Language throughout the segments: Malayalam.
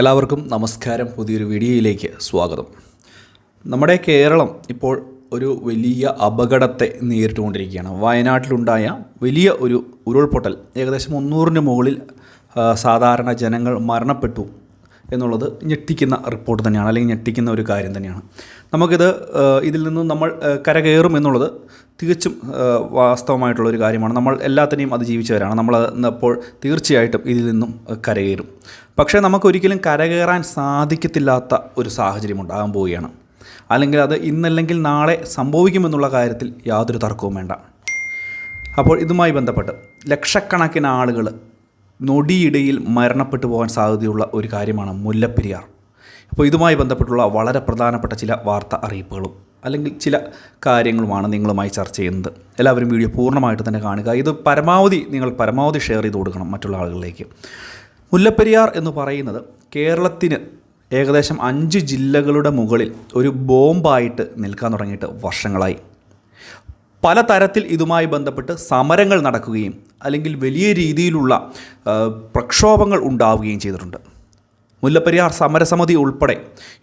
എല്ലാവർക്കും നമസ്കാരം. പുതിയൊരു വീഡിയോയിലേക്ക് സ്വാഗതം. നമ്മുടെ കേരളം ഇപ്പോൾ ഒരു വലിയ അപകടത്തെ നേരിട്ടുകൊണ്ടിരിക്കുകയാണ്. വയനാട്ടിലുണ്ടായ വലിയ ഒരു ഉരുൾപൊട്ടൽ. ഏകദേശം മുന്നൂറിന് മുകളിൽ സാധാരണ ജനങ്ങൾ മരണപ്പെട്ടു. എന്നുള്ളത് ഞെട്ടിക്കുന്ന റിപ്പോർട്ട് തന്നെയാണ് അല്ലെങ്കിൽ ഞെട്ടിക്കുന്ന ഒരു കാര്യം തന്നെയാണ്. നമുക്കിത് ഇതിൽ നിന്നും നമ്മൾ കരകയറും എന്നുള്ളത് തികച്ചും വാസ്തവമായിട്ടുള്ള ഒരു കാര്യമാണ്. നമ്മൾ എല്ലാത്തിനെയും അതിജീവിച്ചവരാണ് നമ്മൾ അപ്പോൾ തീർച്ചയായിട്ടും ഇതിൽ നിന്നും കരകയറും. പക്ഷേ നമുക്കൊരിക്കലും കരകയറാൻ സാധിക്കത്തില്ലാത്ത ഒരു സാഹചര്യം ഉണ്ടാകാൻ പോവുകയാണ്. അല്ലെങ്കിൽ അത് ഇന്നല്ലെങ്കിൽ നാളെ സംഭവിക്കുമെന്നുള്ള കാര്യത്തിൽ യാതൊരു തർക്കവും വേണ്ട. അപ്പോൾ ഇതുമായി ബന്ധപ്പെട്ട് ലക്ഷക്കണക്കിന് ആളുകൾ നൊടിയിടയിൽ മരണപ്പെട്ടു പോകാൻ സാധ്യതയുള്ള ഒരു കാര്യമാണ് മുല്ലപ്പെരിയാർ. അപ്പോൾ ഇതുമായി ബന്ധപ്പെട്ടുള്ള വളരെ പ്രധാനപ്പെട്ട ചില വാർത്ത അറിയിപ്പുകളും അല്ലെങ്കിൽ ചില കാര്യങ്ങളുമാണ് നിങ്ങളുമായി ചർച്ച ചെയ്യുന്നത്. എല്ലാവരും വീഡിയോ പൂർണമായിട്ട് തന്നെ കാണുക. ഇത് പരമാവധി നിങ്ങൾ പരമാവധി ഷെയർ ചെയ്ത് കൊടുക്കണം മറ്റുള്ള ആളുകളിലേക്ക്. മുല്ലപ്പെരിയാർ എന്ന് പറയുന്നത് കേരളത്തിന് ഏകദേശം അഞ്ച് ജില്ലകളുടെ മുകളിൽ ഒരു ബോംബായിട്ട് നിൽക്കാൻ തുടങ്ങിയിട്ട് വർഷങ്ങളായി. പലതരത്തിൽ ഇതുമായി ബന്ധപ്പെട്ട് സമരങ്ങൾ നടക്കുകയും അല്ലെങ്കിൽ വലിയ രീതിയിലുള്ള പ്രക്ഷോഭങ്ങൾ ഉണ്ടാവുകയും ചെയ്തിട്ടുണ്ട്. മുല്ലപ്പെരിയാർ സമരസമിതി ഉൾപ്പെടെ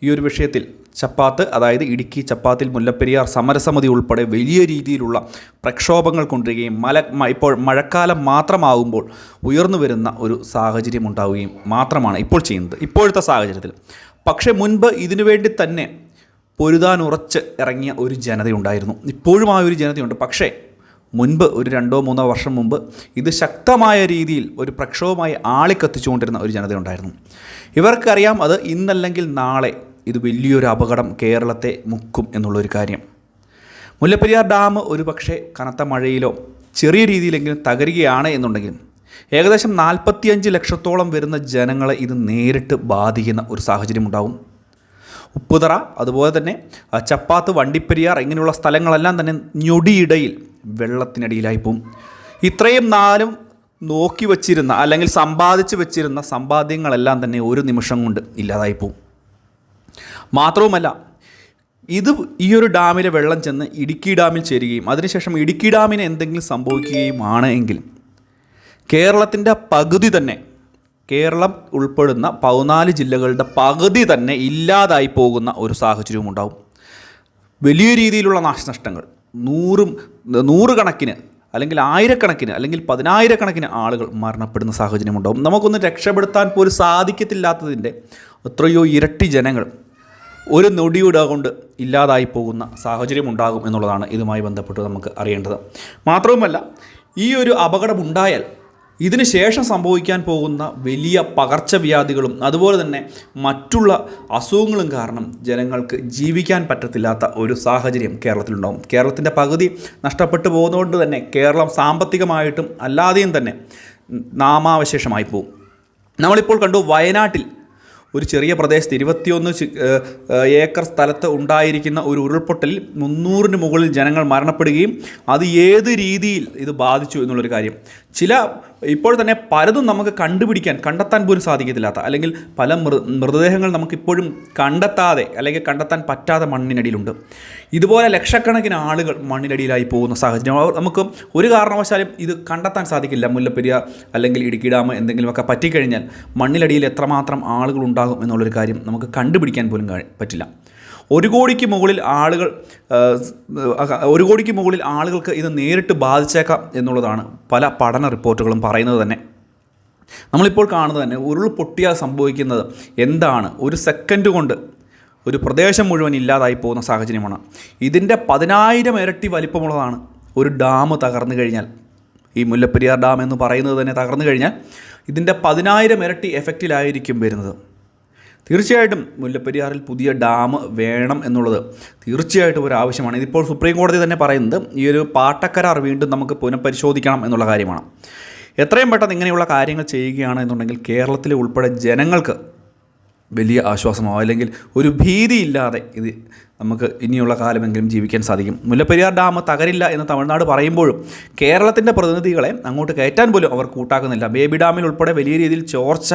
ഈ ഒരു വിഷയത്തിൽ ചപ്പാത്ത് അതായത് ഇടുക്കി ചപ്പാത്തിൽ മുല്ലപ്പെരിയാർ സമരസമിതി ഉൾപ്പെടെ വലിയ രീതിയിലുള്ള പ്രക്ഷോഭങ്ങൾ കൊണ്ടുവരികയും മല ഇപ്പോൾ മഴക്കാലം മാത്രമാകുമ്പോൾ ഉയർന്നു വരുന്ന ഒരു സാഹചര്യം ഉണ്ടാവുകയും മാത്രമാണ് ഇപ്പോൾ ചെയ്യുന്നത് ഇപ്പോഴത്തെ സാഹചര്യത്തിൽ. പക്ഷേ മുൻപ് ഇതിനുവേണ്ടി തന്നെ പൊരുതാനുറച്ച് ഇറങ്ങിയ ഒരു ജനതയുണ്ടായിരുന്നു. ഇപ്പോഴും ആ ഒരു ജനതയുണ്ട്. പക്ഷേ മുൻപ് ഒരു രണ്ടോ മൂന്നോ വർഷം മുമ്പ് ഇത് ശക്തമായ രീതിയിൽ ഒരു പ്രക്ഷോഭമായി ആളിക്കത്തിച്ചുകൊണ്ടിരുന്ന ഒരു ജനതയുണ്ടായിരുന്നു ഇവർക്കറിയാം അത് ഇന്നല്ലെങ്കിൽ നാളെ ഇത് വലിയൊരു അപകടം കേരളത്തെ മുക്കും എന്നുള്ളൊരു കാര്യം. മുല്ലപ്പെരിയാർ ഡാം ഒരു പക്ഷേ കനത്ത മഴയിലോ ചെറിയ രീതിയിലെങ്കിലും തകരുകയാണ് എന്നുണ്ടെങ്കിൽ ഏകദേശം നാൽപ്പത്തിയഞ്ച് ലക്ഷത്തോളം വരുന്ന ജനങ്ങളെ ഇത് നേരിട്ട് ബാധിക്കുന്ന ഒരു സാഹചര്യം ഉണ്ടാവും. ഉപ്പുതറ അതുപോലെ തന്നെ ചപ്പാത്ത് വണ്ടിപ്പെരിയാർ ഇങ്ങനെയുള്ള സ്ഥലങ്ങളെല്ലാം തന്നെ ഞൊടിയിടയിൽ വെള്ളത്തിനടിയിലായി പോവും ഇത്രയും നാലും നോക്കി വച്ചിരുന്ന അല്ലെങ്കിൽ സമ്പാദിച്ച് വെച്ചിരുന്ന സമ്പാദ്യങ്ങളെല്ലാം തന്നെ ഒരു നിമിഷം കൊണ്ട് ഇല്ലാതായി പോവും മാത്രവുമല്ല ഇത് ഈ ഒരു ഡാമിലെ വെള്ളം ചെന്ന് ഇടുക്കി ഡാമിൽ ചേരുകയും അതിനുശേഷം ഇടുക്കി ഡാമിന് എന്തെങ്കിലും സംഭവിക്കുകയും ആണ് എങ്കിൽ കേരളത്തിന്റെ പകുതി തന്നെ കേരളം ഉൾപ്പെടുന്ന പതിനാല് ജില്ലകളുടെ പകുതി തന്നെ ഇല്ലാതായി പോകുന്ന ഒരു സാഹചര്യവും ഉണ്ടാവും വലിയ രീതിയിലുള്ള നാശനഷ്ടങ്ങൾ നൂറും നൂറുകണക്കിന് അല്ലെങ്കിൽ ആയിരക്കണക്കിന് അല്ലെങ്കിൽ പതിനായിരക്കണക്കിന് ആളുകൾ മരണപ്പെടുന്ന സാഹചര്യം ഉണ്ടാകും നമുക്കൊന്ന് രക്ഷപ്പെടുത്താൻ പോലും സാധിക്കത്തില്ലാത്തതിന്റെ എത്രയോ ഇരട്ടി ജനങ്ങൾ ഒരു നൊടിയുടെ കൊണ്ട് ഇല്ലാതായി പോകുന്ന സാഹചര്യം ഉണ്ടാകും എന്നുള്ളതാണ് ഇതുമായി ബന്ധപ്പെട്ട് നമുക്ക് അറിയേണ്ടത്. മാത്രവുമല്ല ഈ ഒരു അപകടം ഉണ്ടായാൽ ഇതിന് ശേഷം സംഭവിക്കാൻ പോകുന്ന വലിയ പകർച്ചവ്യാധികളും അതുപോലെ തന്നെ മറ്റുള്ള അസുഖങ്ങളും കാരണം ജനങ്ങൾക്ക് ജീവിക്കാൻ പറ്റത്തില്ലാത്ത ഒരു സാഹചര്യം കേരളത്തിലുണ്ടാകും കേരളത്തിന്റെ പകുതി നഷ്ടപ്പെട്ടു പോകുന്നതുകൊണ്ട് തന്നെ കേരളം സാമ്പത്തികമായിട്ടും അല്ലാതെയും തന്നെ നാമാവശേഷമായി പോകും. നമ്മളിപ്പോൾ കണ്ടു വയനാട്ടിൽ ഒരു ചെറിയ പ്രദേശത്ത് ഇരുപത്തിയൊന്ന് ഏക്കർ സ്ഥലത്ത് ഉണ്ടായിരിക്കുന്ന ഒരു ഉരുൾപൊട്ടലിൽ മുന്നൂറിന് മുകളിൽ ജനങ്ങൾ മരണപ്പെടുകയും അത് ഏത് രീതിയിൽ ഇത് ബാധിച്ചു എന്നുള്ളൊരു കാര്യം. ചില ഇപ്പോൾ തന്നെ പലതും നമുക്ക് കണ്ടുപിടിക്കാൻ കണ്ടെത്താൻ പോലും സാധിക്കത്തില്ലാത്ത അല്ലെങ്കിൽ പല മൃ മൃതദേഹങ്ങൾ നമുക്കിപ്പോഴും കണ്ടെത്താതെ അല്ലെങ്കിൽ കണ്ടെത്താൻ പറ്റാതെ മണ്ണിനടിയിലുണ്ട്. ഇതുപോലെ ലക്ഷക്കണക്കിന് ആളുകൾ മണ്ണിനടിയിലായി പോകുന്ന സാഹചര്യം. നമുക്ക് ഒരു കാരണവശാലും ഇത് കണ്ടെത്താൻ സാധിക്കില്ല. മുല്ലപ്പെരിയാർ അല്ലെങ്കിൽ ഇടുക്കി ഡാം എന്തെങ്കിലുമൊക്കെ പറ്റിക്കഴിഞ്ഞാൽ മണ്ണിലടിയിൽ എത്രമാത്രം ആളുകൾ ഉണ്ടാകും എന്നുള്ളൊരു കാര്യം നമുക്ക് കണ്ടുപിടിക്കാൻ പോലും പറ്റില്ല. ഒരു കോടിക്ക് മുകളിൽ ആളുകൾ ഒരു കോടിക്ക് മുകളിൽ ആളുകൾക്ക് ഇത് നേരിട്ട് ബാധിച്ചേക്കാം എന്നുള്ളതാണ് പല പഠന റിപ്പോർട്ടുകളും പറയുന്നത് തന്നെ. നമ്മളിപ്പോൾ കാണുന്നത് തന്നെ ഉരുൾ പൊട്ടിയാൽ സംഭവിക്കുന്നത് എന്താണ്? ഒരു സെക്കൻഡ് കൊണ്ട് ഒരു പ്രദേശം മുഴുവൻ ഇല്ലാതായി പോകുന്ന സാഹചര്യമാണ്. ഇതിന്റെ പതിനായിരം ഇരട്ടി വലിപ്പമുള്ളതാണ് ഒരു ഡാം തകർന്നു കഴിഞ്ഞാൽ. ഈ മുല്ലപ്പെരിയാർ ഡാം എന്ന് പറയുന്നത് തന്നെ തകർന്നു കഴിഞ്ഞാൽ ഇതിന്റെ പതിനായിരം ഇരട്ടി എഫക്റ്റിലായിരിക്കും വരുന്നത്. തീർച്ചയായിട്ടും മുല്ലപ്പെരിയാറിൽ പുതിയ ഡാം വേണം എന്നുള്ളത് തീർച്ചയായിട്ടും ഒരു ആവശ്യമാണ്. ഇതിപ്പോൾ സുപ്രീം കോടതി തന്നെ പറയുന്നത് ഈ ഒരു പാട്ടക്കരാർ വീണ്ടും നമുക്ക് പുനഃപരിശോധിക്കണം എന്നുള്ള കാര്യമാണ്. എത്രയും പെട്ടെന്ന് ഇങ്ങനെയുള്ള കാര്യങ്ങൾ ചെയ്യുകയാണ് എന്നുണ്ടെങ്കിൽ കേരളത്തിലെ ഉൾപ്പെടെ ജനങ്ങൾക്ക് വലിയ ആശ്വാസമാവും. അല്ലെങ്കിൽ ഒരു ഭീതിയില്ലാതെ ഇത് നമുക്ക് ഇനിയുള്ള കാലമെങ്കിലും ജീവിക്കാൻ സാധിക്കും. മുല്ലപ്പെരിയാർ ഡാം തകരില്ല എന്ന് തമിഴ്നാട് പറയുമ്പോഴും കേരളത്തിന്റെ പ്രതിനിധികളെ അങ്ങോട്ട് കയറ്റാൻ പോലും അവർ കൂട്ടാക്കുന്നില്ല. ബേബി ഡാമിൽ ഉൾപ്പെടെ വലിയ രീതിയിൽ ചോർച്ച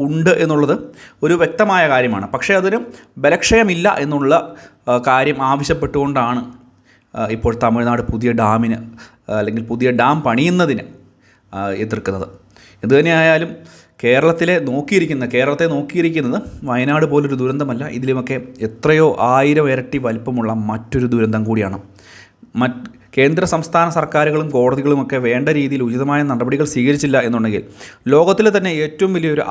ഉണ്ട് എന്നുള്ളത് ഒരു വ്യക്തമായ കാര്യമാണ്. പക്ഷേ അതിന് ബലക്ഷയമില്ല എന്നുള്ള കാര്യം ആവശ്യപ്പെട്ടുകൊണ്ടാണ് ഇപ്പോൾ തമിഴ്നാട് പുതിയ ഡാമിന് അല്ലെങ്കിൽ പുതിയ ഡാം പണിയുന്നതിന് എതിർക്കുന്നത്. എന്തുതന്നെയായാലും കേരളത്തിലെ നോക്കിയിരിക്കുന്ന കേരളത്തെ നോക്കിയിരിക്കുന്നത് വയനാട് പോലൊരു ദുരന്തമല്ല. ഇതിലുമൊക്കെ എത്രയോ ആയിരം ഇരട്ടി വലിപ്പമുള്ള മറ്റൊരു ദുരന്തം കൂടിയാണ്. മറ്റ് കേന്ദ്ര സംസ്ഥാന സർക്കാരുകളും കോടതികളുമൊക്കെ വേണ്ട രീതിയിൽ ഉചിതമായ നടപടികൾ സ്വീകരിച്ചില്ല എന്നുണ്ടെങ്കിൽ ലോകത്തിലെ തന്നെ ഏറ്റവും വലിയൊരു